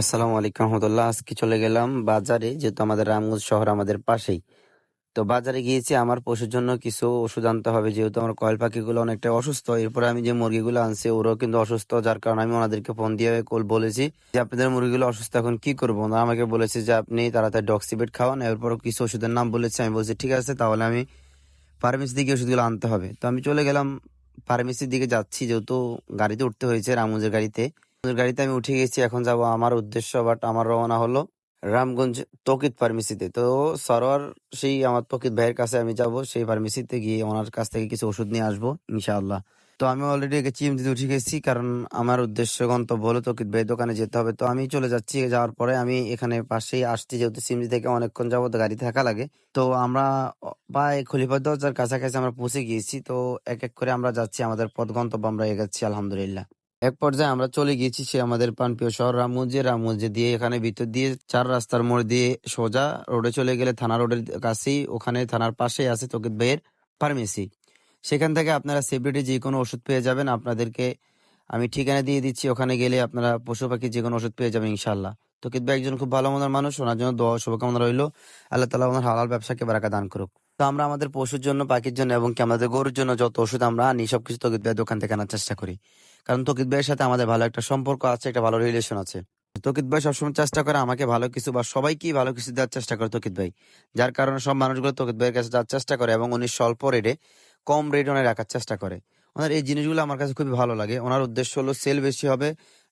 আসসালামু আলাইকুম রহমতুল্লাহ। আজকে চলে গেলাম বাজারে, যেহেতু আমাদের রামগঞ্জ শহর আমাদের পাশেই। তো বাজারে গিয়েছি, আমার পশুর জন্য কিছু ওষুধ আনতে হবে, যেহেতু আমার কয়েল পাখিগুলো অনেকটা অসুস্থ। এরপরে আমি যে মুরগিগুলো আনছি, ওরাও কিন্তু অসুস্থ, যার কারণে আমি ওনাদেরকে ফোন দিয়ে কল বলেছি যে, আপনাদের মুরগিগুলো অসুস্থ এখন কি করব? ওনারা আমাকে বলেছে যে, আপনি তাড়াতাড়ি ডক্সিবেট খাওয়ান। এরপর কিছু ওষুধের নাম বলেছে, আমি বলছি, ঠিক আছে, তাহলে আমি ফার্মেসি থেকে ওষুধগুলো আনতে হবে। তো আমি চলে গেলাম ফার্মেসির দিকে যাচ্ছি, যেহেতু গাড়িতে উঠতে হয়েছে, রামগঞ্জের গাড়িতে। গাড়িতে আমি উঠে গেছি, এখন যাব আমার উদ্দেশ্য বাট আমার রওনা হলো রামগঞ্জ তকিত ফার্মেসিতে তো সরোয়ার সেই আমার তকিত ভাইয়ের কাছে আমি যাব, সেই ফার্মেসিতে গিয়ে ওনার কাছ থেকে কিছু ওষুধ নিয়ে আসব, ইনশাআল্লাহ। তো আমি অলরেডি চিএমজিতে উঠে গেছি, কারণ আমার উদ্দেশ্য গন্তব্য হলো তকিত ভাই দোকানে যেতে হবে। তো আমি চলে যাচ্ছি, যাওয়ার পরে আমি এখানে পাশেই আসছি, যেহেতু সিএমজি থেকে অনেকক্ষণ যাবত গাড়ি থাকা লাগে। তো আমরা প্রায় খলিফা দরজার কাছাকাছি আমরা পৌঁছে গিয়েছি, তো এক এক করে আমরা যাচ্ছি, আমাদের পথ গন্তব্য আমরা এগাচ্ছি, আলহামদুলিল্লাহ। এক পর্যায়ে আমরা চলে গিয়েছি সে আমাদের পানপ্রিয় শহর রামগঞ্জে। রামগঞ্জে দিয়ে এখানে ভিতর দিয়ে চার রাস্তার মোড় দিয়ে সোজা রোডে চলে গেলে থানা রোডের কাছেই, ওখানে থানার পাশেই আছে তকিত ভাইয়ের ফার্মেসি সেখান থেকে আপনারা সেপারেটে যে কোনো ওষুধ পেয়ে যাবেন। আপনাদেরকে আমি ঠিকানা দিয়ে দিচ্ছি। ওখানে গেলে আপনারা পশু পাখি যে কোনো ওষুধ পেয়ে যাবেন ইনশাল্লাহ তকিত ভাই একজন খুব ভালো মনের মানুষ। ওনার জন্য দোয়া শুভকামনা রইল। আল্লাহ তালা ওনার হালাল ব্যবসাকে বারাকা দান করুক। তো আমরা আমাদের পশুর জন্য, পাখির জন্য এবং কি আমাদের গরুর জন্য যত ওষুধ আমরা আনি, সবকিছু তকিত ভাইয়ের দোকান থেকে আনার চেষ্টা করি। কারণ তকিত ভাইয়ের সাথে আমাদের ভালো একটা সম্পর্ক আছে, একটা ভালো রিলেশন আছে। তকিত ভাই সবসময় চেষ্টা করে আমাকে ভালো কিছু বা সবাইকেই ভালো কিছু দেওয়ার চেষ্টা করে তকিত ভাই। যার কারণে সব মানুষগুলো তকিত ভাইয়ের কাছে যাওয়ার চেষ্টা করে এবং উনি স্বল্প রেটে কম রেট ওনার রাখার চেষ্টা করে। ওনার এই জিনিসগুলো আমার কাছে খুবই ভালো লাগে। ওনার উদ্দেশ্য হলো সেল বেশি হবে,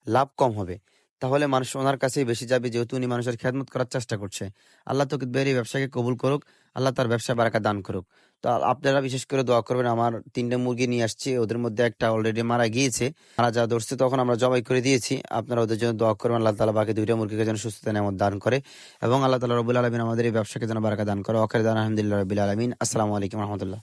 লাভ কম হবে। তাহলে মানুষ ওনার কাছেই বেশি যাবে, যেহেতু উনি মানুষের খেদমত করার চেষ্টা করছে। আল্লাহ ভাইয়ের এই ব্যবসাকে কবুল করুক, আল্লাহ তার ব্যবসা বারাকা দান করুক। তো আপনারা বিশেষ করে দোয়া করবেন, আমার তিনটে মুরগি নিয়ে আসছি, ওদের মধ্যে একটা অলরেডি মারা গিয়েছে। মারা যা ধরছে, তখন আমরা জবাই করে দিয়েছি। আপনারা ওদের জন্য দোয়া করবেন, আল্লাহ তালা বাকি দুইটা মুরগিকে যেন সুস্থতা নেমত দান করে এবং আল্লাহ তালা রবুল আলমিন আমাদের এই ব্যবসাকে যেন বারাকা দান করে। অখের দান আলহামদুলিল্লাহ রবিল আলমিন। আসসালামু আলাইকুম রহমতুল্লাহ।